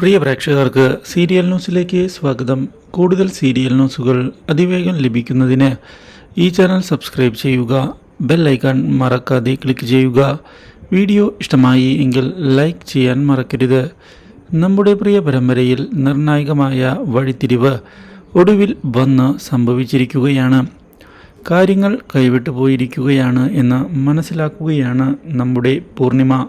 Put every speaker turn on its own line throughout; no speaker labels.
പ്രിയ പ്രേക്ഷകർക്ക് സീരിയൽ ന്യൂസിലേക്ക് സ്വാഗതം. കൂടുതൽ സീരിയൽ ന്യൂസുകൾ അതിവേഗം ലഭിക്കുന്നതിന് ഈ ചാനൽ സബ്സ്ക്രൈബ് ചെയ്യുക ബെൽ ഐക്കൺ മറക്കാതെ ക്ലിക്ക് ചെയ്യുക. വീഡിയോ ഇഷ്ടമായി എങ്കിൽ ലൈക്ക് ചെയ്യാൻ മറക്കരുത്. നമ്മുടെ പ്രിയ പരമ്പരയിൽ നിർണായകമായ വഴിത്തിരിവ് ഒടുവിൽ വന്ന് സംഭവിച്ചിരിക്കുകയാണ്. കാര്യങ്ങൾ കൈവിട്ടു പോയിരിക്കുകയാണ് എന്ന് മനസ്സിലാക്കുകയാണ് നമ്മുടെ പൂർണിമ.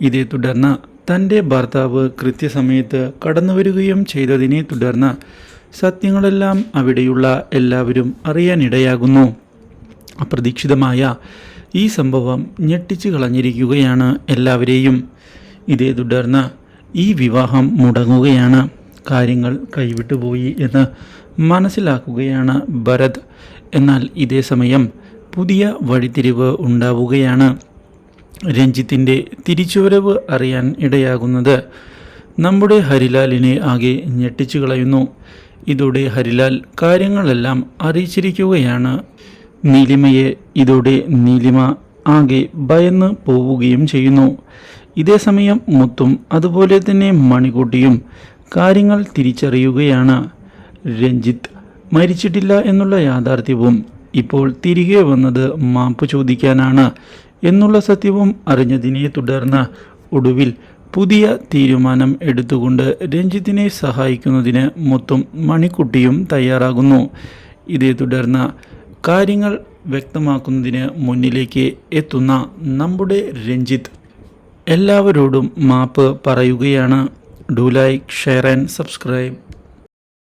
ഇതേ തുടർന്ന് തന്റെ ഭർത്താവ് കൃത്യസമയത്ത് കടന്നു വരികയും ചെയ്തതിനെ തുടർന്ന് സത്യങ്ങളെല്ലാം അവിടെയുള്ള എല്ലാവരും അറിയാനിടയാകുന്നു. അപ്രതീക്ഷിതമായ ഈ സംഭവം ഞെട്ടിച്ചു കളഞ്ഞിരിക്കുകയാണ് എല്ലാവരെയും. ഇതേ തുടർന്ന് ഈ വിവാഹം മുടങ്ങുകയാണ്. കാര്യങ്ങൾ കൈവിട്ടുപോയി എന്ന് മനസ്സിലാക്കുകയാണ് ഭരത്. എന്നാൽ ഇതേ സമയം പുതിയ വഴിത്തിരിവ് ഉണ്ടാവുകയാണ്. രഞ്ജിത്തിന്റെ തിരിച്ചുവരവ് അറിയാൻ ഇടയാകുന്നത്. നമ്മുടെ ഹരിലാലിനെ ആകെ ഞെട്ടിച്ചു കളയുന്നു. ഇതോടെ ഹരിലാൽ കാര്യങ്ങളെല്ലാം അറിയിച്ചിരിക്കുകയാണ്. നീലിമയെ ഇതോടെ നീലിമ ആകെ ഭയന്ന് പോവുകയും ചെയ്യുന്നു. ഇതേസമയം മുത്തും അതുപോലെ തന്നെ മണിക്കുട്ടിയും കാര്യങ്ങൾ തിരിച്ചറിയുകയാണ്. രഞ്ജിത്ത് മരിച്ചിട്ടില്ല എന്നുള്ള യാഥാർത്ഥ്യവും ഇപ്പോൾ തിരികെ വന്നത് മാപ്പ് ചോദിക്കാനാണ് എന്നുള്ള സത്യവും അറിഞ്ഞതിനെ തുടർന്ന് ഒടുവിൽ പുതിയ തീരുമാനം എടുത്തുകൊണ്ട് രഞ്ജിത്തിനെ സഹായിക്കുന്നതിന് മൊത്തം മണിക്കുട്ടിയും തയ്യാറാകുന്നു. ഇതേ തുടർന്ന് കാര്യങ്ങൾ വ്യക്തമാക്കുന്നതിന് മുന്നിലേക്ക് എത്തുന്ന നമ്മുടെ രഞ്ജിത്ത് എല്ലാവരോടും മാപ്പ് പറയുകയാണ്. Do like share and subscribe.